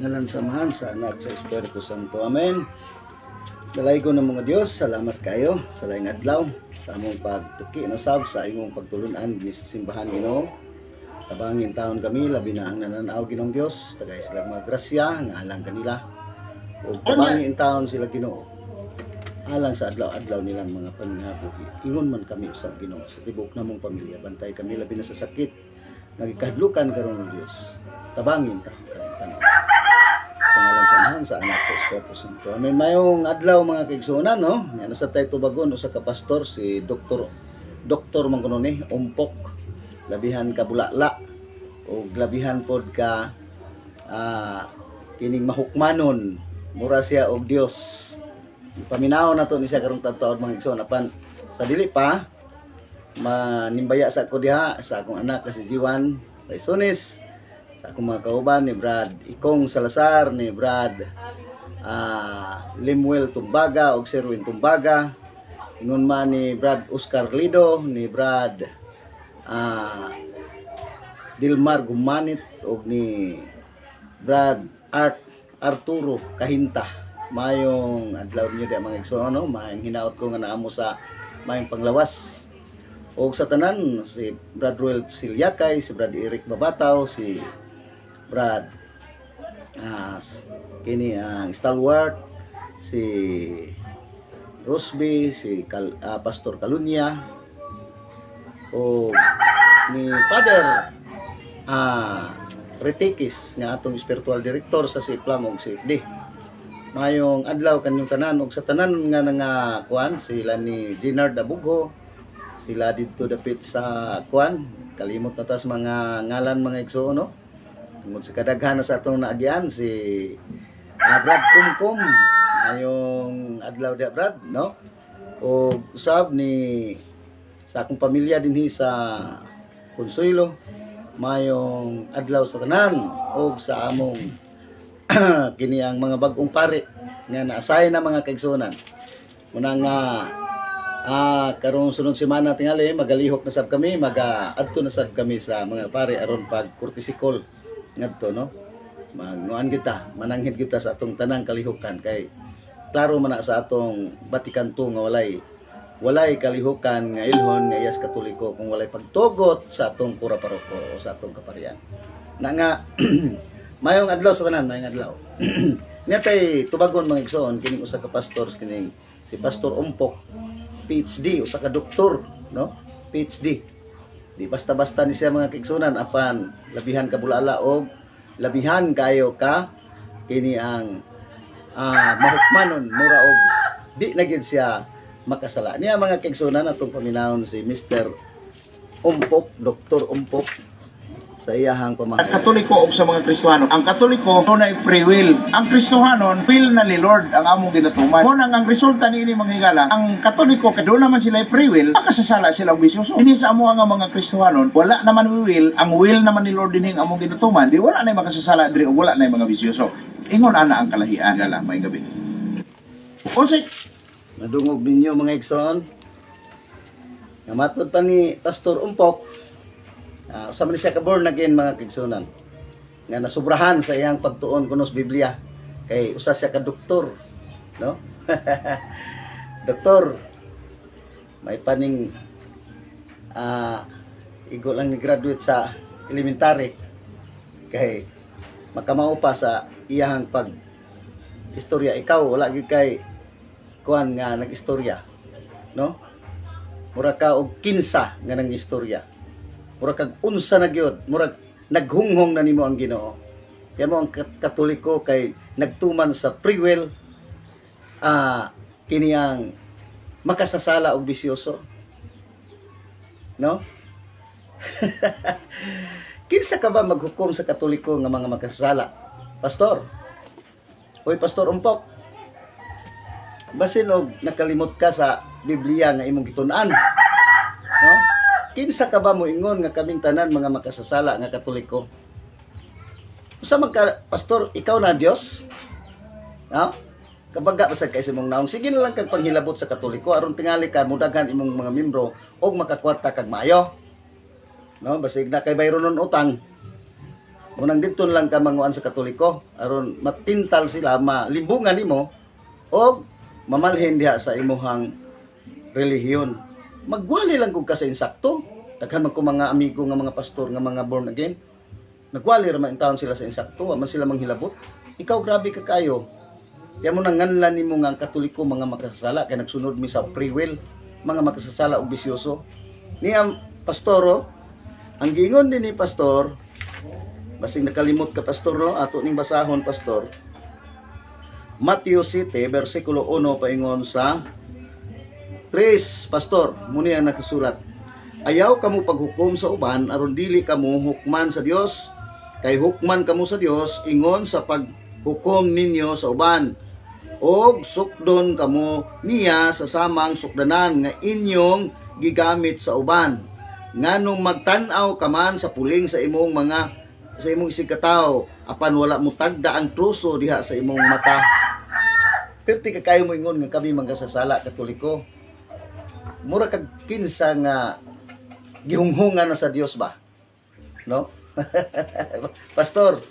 Ngalan samahan sa anak sa Espiritu Santo. Amen. Dalay ko ng mga Diyos, salamat kayo sa laing adlaw sa among pagtuki na sab sa imong pagtulunan ni sa simbahan Ginoo. Tabangin taon kami labi na ang nananaw Ginoong Dios, tagay sila mga grasya nga alang kanila. O tabangin taon sila Ginoo. Alang sa adlaw-adlaw nilang mga pangabuhi. Ingon man kami usab Ginoo sa tibok namong pamilya. Bantay kami labi na sa sakit. Nagikadlukan karon ng Dios. Tabangin taon kami tanan pangalan sa Amahan, sa anak sa Espiritu Santo. May mayong adlaw mga kaigsunan, no? Yan nasa tayo tubagon usa ka pastor si Dr. Dr. Mangkuno ni Umpok. Labihan ka bulala o labihan pod ka ah, kining mahukmanon mura siya og Dios. Paminaw na to ni siya karong taon mga igsoon apan sa dili pa manimbaya sa ako diha sa akong anak na si Jiwan Paisunis sa akong mga kauban ni Brad Ikong Salazar, ni Brad ah Limuel Tumbaga og Sherwin Tumbaga. Ingon man ni Brad Oscar Lido, ni Brad ah Dilmar Gumanit og ni Brad Art Arturo Kahinta. Mayong adlaw niyo di mga igsoon no, mayong hinaot ko nga naamo sa mayong panglawas. Og sa tanan si Brad Ruel Silyakay, si Brad Eric Babataw, si Brad. Ah kini ang stalwart si Rosby si Kal, ah, Pastor Kalunya o ni Father ah Retikis nga atong spiritual director sa Siplam ug CFD mayong adlaw kanyang tanan ug sa tanan nga nga kuan sila ni Ginard Abugho sila dito dapit sa kuan. Kalimot na tas mga ngalan mga igsoon no tungod sa kadaghan sa atong naagian si ah, Brad Kumkum. Ayong adlaw dia Brad no? O usab ni sa akong pamilya dinhi sa Consuelo mayong adlaw sa tanan o sa among kini ang mga bagong pare nga naasay na mga kaigsunan. Muna nga ah karong sunod semana tingali magalihok na sab kami maga adto na sab kami sa mga pare aron pag kurtisikol ngadto no? Magnuan kita mananghid kita sa atong tanang kalihukan kay klaro man sa atong Batikan II nga walay walay kalihukan nga ilhon nga iyas katoliko kung walay pagtugot sa atong pura paroko o sa atong kaparian. Na nga mayong adlaw sa tanan mayong adlaw. Niya tay tubagon mga igsoon kining usa ka pastor kining si Pastor Umpok PhD usa ka doktor no? PhD di basta-basta ni siya mga kigsunan apan labihan ka bulala og labihan kayo ka kini ang ah, mahukmanon mura og di na siya makasala niya mga kigsunan atong paminahon si Mr. Umpok Dr. Umpok sa iyahang Ang pamahayag Katoliko o sa mga Kristiyano, ang Katoliko no na free will. Ang Kristohanon, will na ni Lord ang among ginatuman. Kung ang, ang resulta ni ini mga higala, ang Katoliko, kado naman sila free will, makasasala sila og bisyoso. Hindi sa amo nga mga Kristohanon, wala naman will, ang will naman ni Lord din ang among ginatuman, di wala na makasasala diri o wala na mga bisyoso. Ingon ana ang kalahian gala may gabi. Konsek, Nadungog ninyo mga igsoon. Nga matod pa ni Pastor Umpok, uh, usama ni siya ka again mga kigsunan. Nga nasubrahan sa iyang pagtuon kuno sa Biblia. Kay usa siya ka doktor, no? doktor. May paning ah igo lang ni graduate sa elementary. Kay makamao pa sa iyang pag istorya ikaw wala gyud kay kuan nga nag-istorya no mura ka og kinsa nga nang istorya mura kag unsa na gyud mura naghunghong na nimo ang Ginoo. Kaya mo ang kat- katoliko kay nagtuman sa free will ah kini ang makasasala og bisyoso. No? Kinsa ka ba maghukom sa katoliko nga mga makasasala? Pastor? Hoy pastor umpok. Basin og nakalimot ka sa Biblia nga imong gitun-an. No? Kinsa ka ba mo ingon nga kaming tanan mga makasasala nga Katoliko? Usa man ka pastor, ikaw na Dios? No? Kabaga basta kay sa imong naong sige na lang kag panghilabot sa Katoliko aron tingali ka mudagan imong mga membro og makakwarta kag maayo. No, basig na kay bayron nun utang. Unang dito lang ka manguan sa Katoliko aron matintal sila malimbungan nimo o mamalhin diha sa imuhang relihiyon. Magwali lang kung kasi insakto. Daghan man ko mga amigo nga mga pastor nga mga born again. Nagwali ra man taon sila sa insakto, man sila manghilabot. Ikaw grabe ka kayo. Kaya mo nang nganlan nimo nga Katoliko mga makasasala kay nagsunod mi sa free will, mga makasasala og bisyoso. Ni ang pastoro, ang gingon din ni pastor, basing nakalimot ka pastor no, ato ning basahon pastor. Matthew 7 bersikulo 1 paingon sa 3 pastor, muni ang nakasulat. Ayaw kamo paghukom sa uban aron dili kamo hukman sa Dios. Kay hukman kamo sa Dios ingon sa paghukom ninyo sa uban. Og sukdon kamo niya sa samang sukdanan nga inyong gigamit sa uban. Nganong magtan-aw ka man sa puling sa imong mga sa imong isig katawo apan wala mo tagda ang truso diha sa imong mata. Perti ka kayo mo ingon nga kami manggasasala katoliko. Mura kag kinsa nga gihunghungan na sa Dios ba? No? Pastor,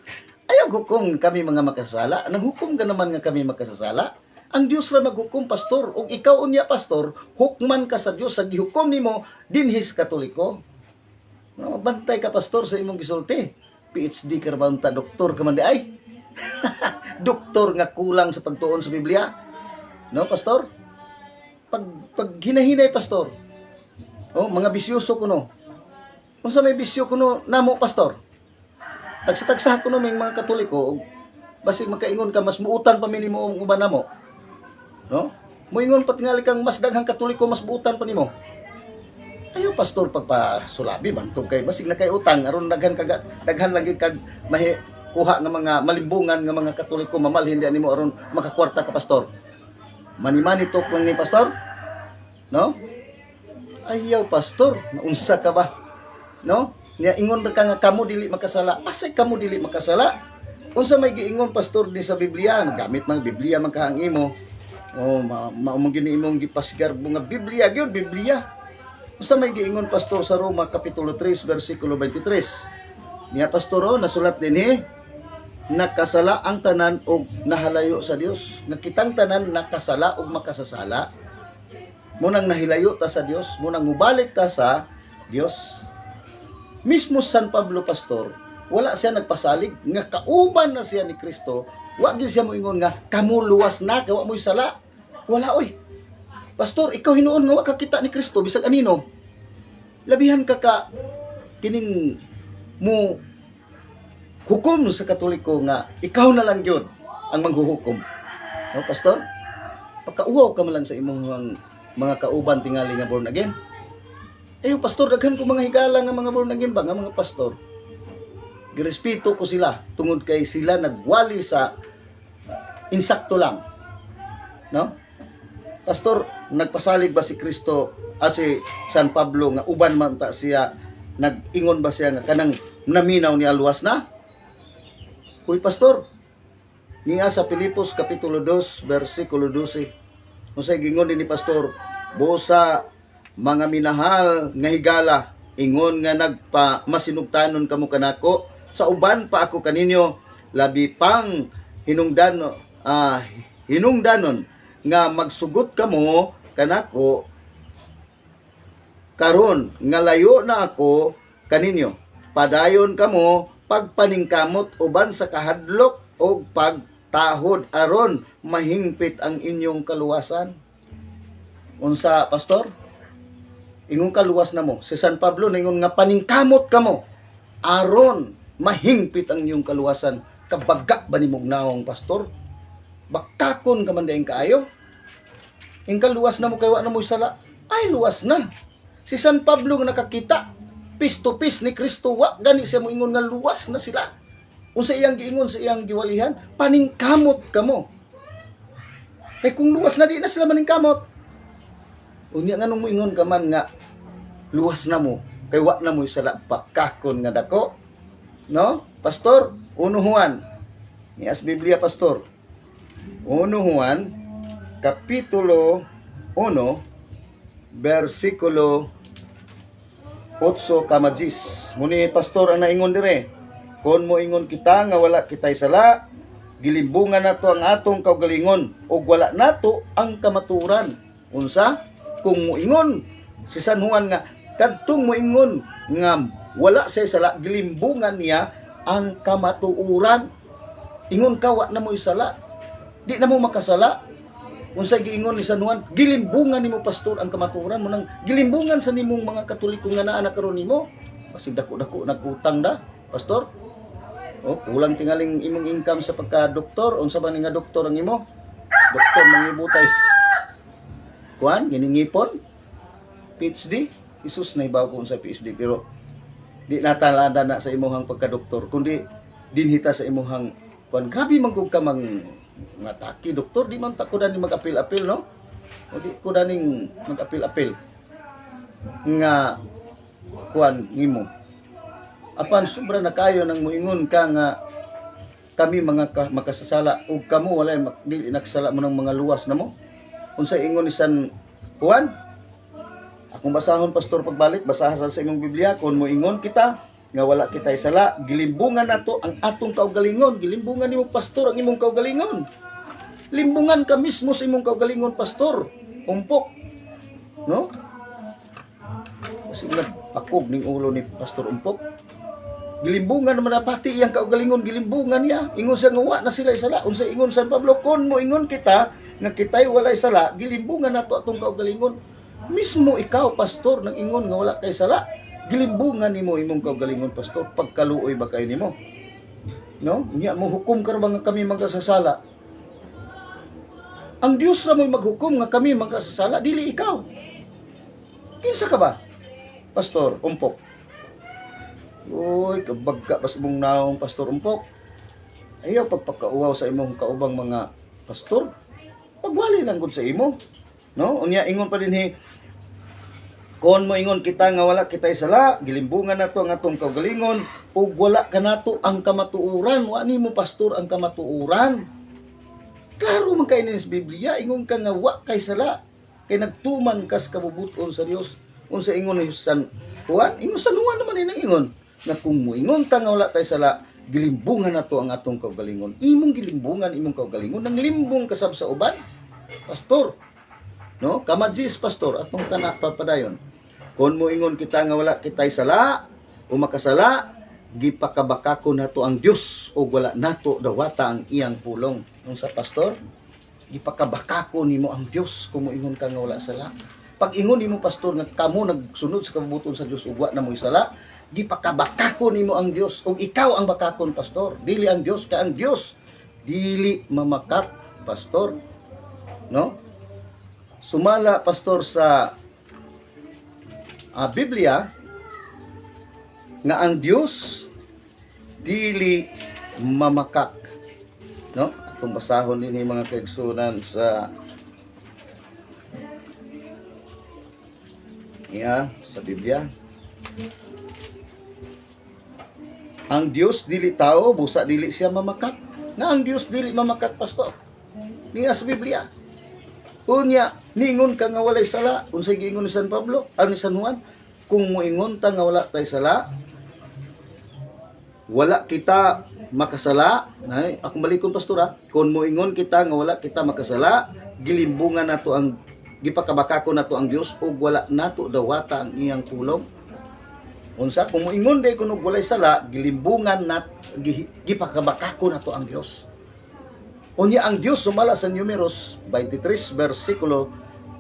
ayaw hukom kami mga makasala. Nang hukom ka naman nga kami makasasala. Ang Dios ra maghukom pastor ug ikaw unya pastor, hukman ka sa Dios sa gihukom nimo dinhis katoliko. No, magbantay ka pastor sa imong gisulti. PhD ka ba unta doktor ka man di ay? doktor nga kulang sa pagtuon sa Biblia. No, pastor? Pag pag hinahinay pastor. Oh, mga bisyoso kuno. Kung may bisyo kuno namo pastor. Tagsatagsa kuno may mga katoliko basig magkaingon ka mas muutan pa minimo ang uban namo. No? Moingon pa tingali kang mas daghang katoliko mas buutan pa nimo. Ayo pastor pagpasulabi bantog kay basig na kay utang aron daghan kaga daghan lagi kag mahi kuha nga mga malimbungan nga mga katoliko mamalhin di nimo aron makakwarta ka pastor. Mani-mani tok lang ni pastor. No? Ayaw pastor, naunsa ka ba? No? Nya ingon ka nga kamo dili makasala. Asay kamo dili makasala? Unsa may giingon pastor di sa Biblia, nagamit mang Biblia man ka ang imo. Oh, ma maumong gini imong gipasgar nga Biblia gyud Biblia. Unsa may giingon pastor sa Roma kapitulo 3 bersikulo 23. Niya pastor oh, nasulat dinhi nakasala ang tanan og nahalayo sa Dios. Nakitang tanan nakasala og makasasala. Munang nahilayo ta sa Dios, munang mubalik ta sa Dios. Mismo San Pablo pastor, wala siya nagpasalig nga kauban na siya ni Kristo. Wa gyud siya moingon nga kamo luwas na kawa mo'y sala. Wala oy. Pastor, ikaw hinuon nga wa ka kita ni Kristo bisag anino. Labihan ka ka kining mo hukom sa katoliko nga ikaw na lang yun ang manghuhukom. No, pastor? Pagkauhaw ka man lang sa imong mga kauban tingali nga born again. Eh, pastor, daghan ko mga higala nga mga born again ba, nga mga pastor. Girespeto ko sila tungod kay sila nagwali sa insakto lang. No? Pastor, nagpasalig ba si Kristo as si San Pablo nga uban man ta siya nag-ingon ba siya nga kanang naminaw ni alwas na? Uy, pastor, Niya sa Pilipos Kapitulo 2, versikulo 12. Kung sa gingon ni Pastor, Bosa, mga minahal nga higala, ingon nga nagpa masinugtanon kamo kanako, sa uban pa ako kaninyo, labi pang hinungdan, ah, hinungdanon nga magsugot kamo kanako karon nga layo na ako kaninyo. Padayon kamo pagpaningkamot uban sa kahadlok o pagtahod aron mahingpit ang inyong kaluwasan. Unsa pastor? Ingon kaluwas na mo. Si San Pablo ningon nga paningkamot kamo aron mahingpit ang inyong kaluwasan. Kabaga ba ni mugnawong pastor? Bakakon ka man daing kaayo. Ing kaluwas na mo kay na mo sala ay luwas na. Si San Pablo nakakita face to face ni Kristo wa gani siya mo ingon nga luwas na sila. Unsa iyang giingon sa iyang giwalihan? Paningkamot kamo kay kung luwas na di na sila maningkamot unya nga nung mo ingon ka man nga luwas na mo kay wa na mo sala pakakon nga dako. No? Pastor uno Juan. Ni as Biblia pastor. Uno kapitulo 1 versikulo 8 kamajis. Muni pastor ang naingon dire. Kon mo ingon kita nga wala kitay sala, gilimbungan nato ang atong kaugalingon ug wala nato ang kamaturan. Unsa? Kung moingon si San Juan nga kadtong moingon nga wala say sala, gilimbungan niya ang kamatuuran. Ingon ka wa na mo isala. Di na mo makasala. Unsa giingon ni San Juan, gilimbungan nimo pastor ang kamaturan mo nang gilimbungan sa nimong mga katoliko nga naa na karon nimo. Basig dako-dako nagutang da, pastor. Oh, kulang tingaling imong income sa pagka-doktor. Unsa ba ni nga doktor ang imo? Doktor mangibutay. Kuan, giningipon. PhD. Isus na ibaw ko sa PhD pero di natalada na sa imuhang pagka-doktor kundi dinhita sa imuhang kuan grabe man ka mang nga taki doktor di man ta ko dani mag-apil-apil no? O di ko daning mag-apil-apil. Nga kuan nimo apan sobra na kayo nang muingon ka nga kami mga ka, makasasala. Ug kamo wala mak- dili nakasala mo ng mga luwas na mo. Unsa ingon ni San Juan? Akong basahon pastor pagbalik basaha sa imong Biblia kun mo ingon kita nga wala kitay sala. Gilimbungan nato ang atong kaugalingon. Gilimbungan nimo pastor ang imong kaugalingon. Limbungan ka mismo sa imong kaugalingon pastor. Umpok. No? Kasi nagpakog ning ulo ni pastor umpok. Gilimbungan naman na pati iyang kaugalingon. Gilimbungan niya. Ingon siya nga wa na sila isala unsa ingon San Pablo kon mo ingon kita nga kitay wala isala gilimbungan nato atong kaugalingon. Mismo ikaw pastor nang ingon nga wala kay sala gilimbungan nimo imong kaugalingon pastor pagkaluoy ba kay nimo no nya mo hukom ka ra ba nga kami magkasasala ang Dios ra mo'y maghukom nga kami magkasasala dili ikaw kinsa ka ba pastor umpok Uy, kabagka pas mong naong pastor umpok. Ayaw pagpakauaw sa imong kaubang mga pastor. Pagwali lang gud sa imo. No? Unya ingon pa din hi kon mo ingon kita nga wala kitay sala, gilimbungan nato ang atong kaugalingon ug wala ka nato ang kamatuuran. Wa nimo pastor ang kamatuuran. Klaro man kay sa Biblia, ingon ka nga wa kay sala. Kay nagtuman kas kabubuton sa Dios. Unsa ingon ni San Juan? Ingon San Juan naman ni ingon na kung moingon ta nga wala tay sala, gilimbungan nato ang atong kaugalingon. Imong gilimbungan imong kaugalingon nang limbong kasab sa uban. Pastor, no? Kamadjis pastor atong tanak papadayon. Kon moingon kita nga wala kitay sala o makasala, gipakabakako nato ang Dios o wala nato dawata ang iyang pulong. Nung sa pastor, gipakabakako nimo ang Dios kung moingon ka nga wala sala. Pag ingon nimo pastor nga kamo nagsunod sa kabubuton sa Dios ug wa na mo sala, gipakabakako nimo ang Dios ug ikaw ang bakakon pastor. Dili ang Dios ka ang Dios. Dili mamakak pastor. No? Sumala pastor sa ah, Biblia nga ang Dios dili mamakak. No? Atong basahon yung mga kaigsunan sa Yeah, sa Biblia. Ang Dios dili tao, busa dili siya mamakak. Nga ang Dios dili mamakak, pastor. Niya sa Biblia. Unya, ningon ka nga walay sala. Unsay giingon ni San Pablo, ano ni San Juan? Kung moingon ta nga wala tay sala, wala kita makasala. Nay, ako malikon pastora. Kung moingon kita nga wala kita makasala, gilimbungan nato ang gipakabakako nato ang Dios ug wala nato dawata ang iyang pulong. Unsa kung moingon day kuno walay sala, gilimbungan nat gi- gipakabakako nato ang Dios. Unya ang Dios sumala sa Numeros 23 bersikulo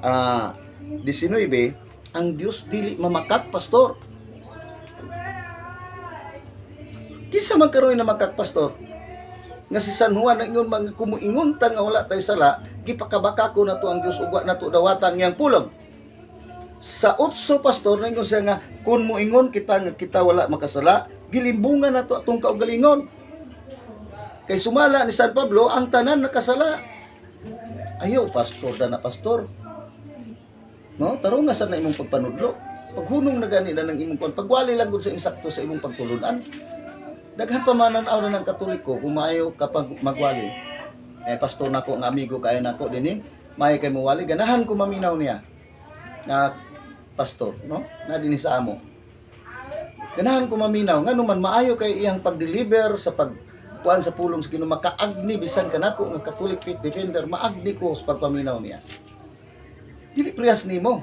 ah 19, ang Dios dili mamakat pastor. Kinsa man karoy na makat pastor? Nga si San Juan na ingon mga kumuingon ta nga wala tay sala, gipakabakako nato ang Dios ug wa nato dawata ang iyang pulong. Sa utso pastor na ingon siya nga kun moingon kita nga kita wala makasala, gilimbungan nato atong kaugalingon. Kay sumala ni San Pablo ang tanan nakasala. Ayaw pastor da na pastor. No, taro nga sa na imong pagpanudlo. Paghunong na gani na ng imong kwan, pagwali lang gud sa insakto sa imong pagtulunan. Daghan pa manan aw ng katoliko kung maayo kapag magwali. Eh pastor nako nga amigo kayo nako dinhi, maayo kay mo wali ganahan ko maminaw niya. Na pastor, no? Na dinhi sa amo. Ganahan ko maminaw ngano man maayo kay iyang pag-deliver sa pag kuan sa pulong sa Ginoo makaagni bisan kanako nga Catholic faith defender maagni ko sa pagpaminaw niya. Dili priyas nimo.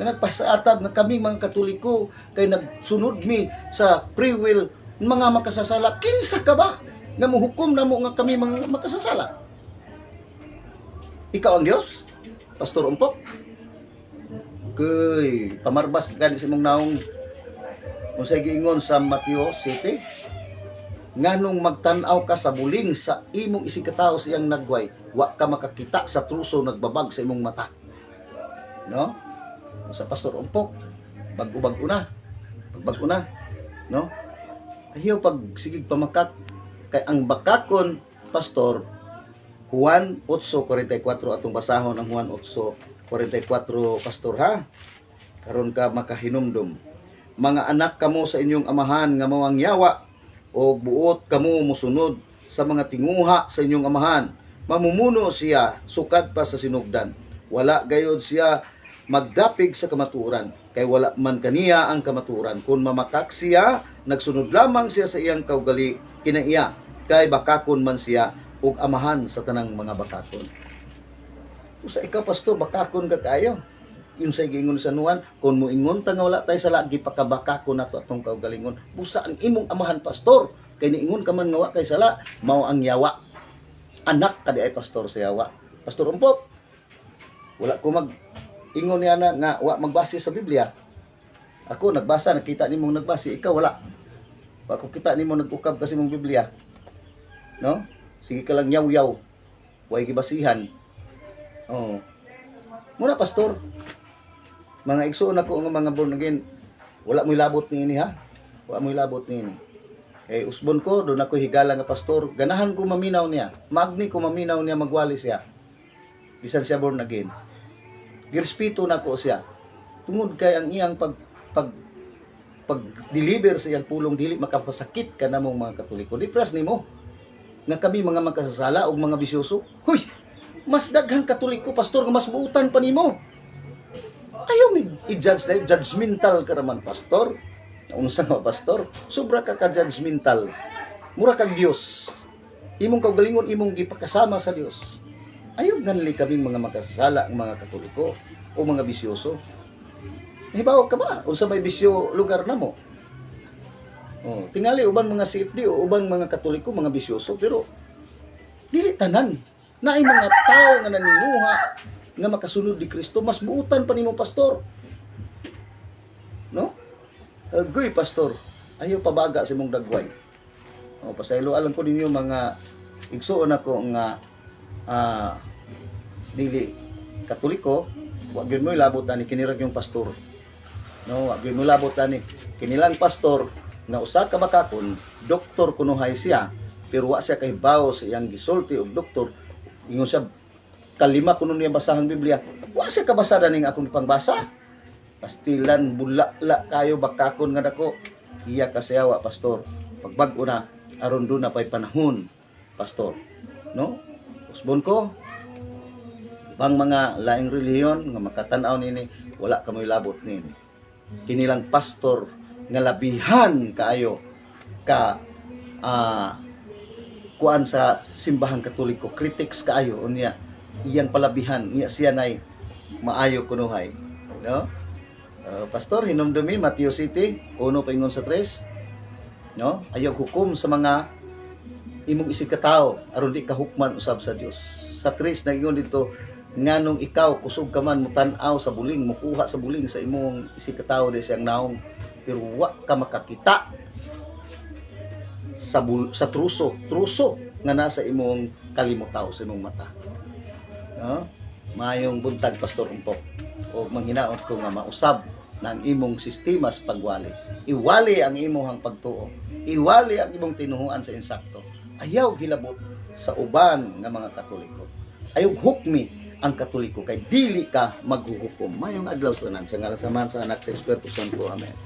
Nga nagpasaatab nga kami mga Katoliko kay nagsunod mi sa free will mga makasasala. Kinsa ka ba? Nga muhukom na mo nga kami mga makasasala. Ikaw ang Dios? Pastor Umpok? Kuy, pamarbas ka sa imong naong kung sa giingon sa Mateo City, nganong magtanaw ka sa buling sa imong isikataw sa iyang nagway, wa ka makakita sa truso nagbabag sa imong mata. No? Sa Pastor Umpok, bag-ubag una. Bagbag una. No? Ayaw pag sigig pamakak kay ang bakakon pastor Juan 8:44 atong basahon ang Juan 8:44 pastor ha. Karon ka makahinumdum. Mga anak kamo sa inyong amahan nga mawang yawa o buot kamo musunod sa mga tinguha sa inyong amahan. Mamumuno siya sukat pa sa sinugdan. Wala gayod siya magdapig sa kamaturan kay wala man kaniya ang kamaturan kun mamakak siya nagsunod lamang siya sa iyang kaugali kinaiya kay bakakon man siya ug amahan sa tanang mga bakakon Usa ikaw pastor bakakon ka kayo yun sa gingon sa nuwan kung mo ingon ta nga wala tay sa lagi pakabakakon nato atong kaugalingon busa ang imong amahan pastor kay niingon ka man nga wa kay sala mao ang yawa anak ka di ay pastor sa yawa pastor umpok wala ko mag ingon niya na nga wa magbase sa Biblia. Ako nagbasa, nakita nimo nagbase, ikaw wala. Wa ko kita nimo nag-ukab kasi mong Biblia. No? Sige ka lang yaw-yaw. Way gibasihan. Oh. Muna pastor. Mga igsoon ako nga mga born again. Wala mo labot ni ini ha. Wala mo labot ni ini. Eh usbon ko doon ako higala nga pastor. Ganahan ko maminaw niya. Magni ko maminaw niya magwali siya. Bisan siya born again girespeto na ko siya tungod kay ang iyang pag pag pag deliver sa iyang pulong dili makapasakit ka namong mga katoliko di pras nimo nga kami mga makasasala og mga bisyoso huy mas daghang katoliko pastor nga mas buutan pa nimo ayaw mi i-judge na judgmental ka naman pastor unsa nga pastor sobra ka ka judgmental mura kag Dios imong kaugalingon imong gipakasama sa Dios ayaw ganli kaming mga makasasala ang mga katoliko o mga bisyoso. Hibaw ka ba? Unsa may bisyo lugar na mo? Oh, tingali uban mga CFD o uban mga katoliko, mga bisyoso, pero dili tanan. Naay mga tao nga nanimuha nga makasunod ni Kristo, mas buutan pa nimo pastor. No? Agoy pastor, ayaw pabaga sa imong dagway. O pasaylo alam ko ninyo mga igsuon ako nga ah dili katoliko wa gyud mo ilabot ani kinirag yung pastor no wa gyud mo labot ani kinilang pastor nga usa ka bakakon doktor kunuhay siya pero wa siya kahibaw sa iyang gisulti og doktor ingon siya kalima kuno niya basahang Biblia. Wa siya kabasada ning akong pangbasa. Pastilan bulala kayo bakakon nga dako. Iya kasayawa pastor. Pagbag-o na aron do na pay panahon pastor. No? Usbon ko ibang mga laing reliyon nga makatan-aw nini wala kamoy labot nini. Kinilang pastor nga labihan kaayo ka ah kuan sa simbahang katoliko critics kaayo unya iyang palabihan. Niya siya nay maayo kunuhay. No? Ah, pastor hinumdumi Matthew City uno paingon sa 3 no? Ayaw hukom sa mga imong isikataw aron di ka hukman usab sa Dios. Sa 3 nagingon dito nganong ikaw kusog ka man mutan-aw sa buling mukuha sa buling sa imong isikataw di siyang naong pero wa ka makakita sa bul- sa truso. Truso nga nasa imong kalimutaw sa imong mata no mayong buntag pastor umpok o manghinaot ko nga mausab ng imong sistema sa pagwali. Iwali ang imong pagtuo. Iwali ang imong tinuhuan sa insakto. Ayaw hilabot sa uban nga mga katoliko. Ayaw hukmi ang katoliko. Kay dili ka maghuhukom. Mayong adlaw sa tanan sa ngalan sa Man sa anak sa Espiritu Santo. Amen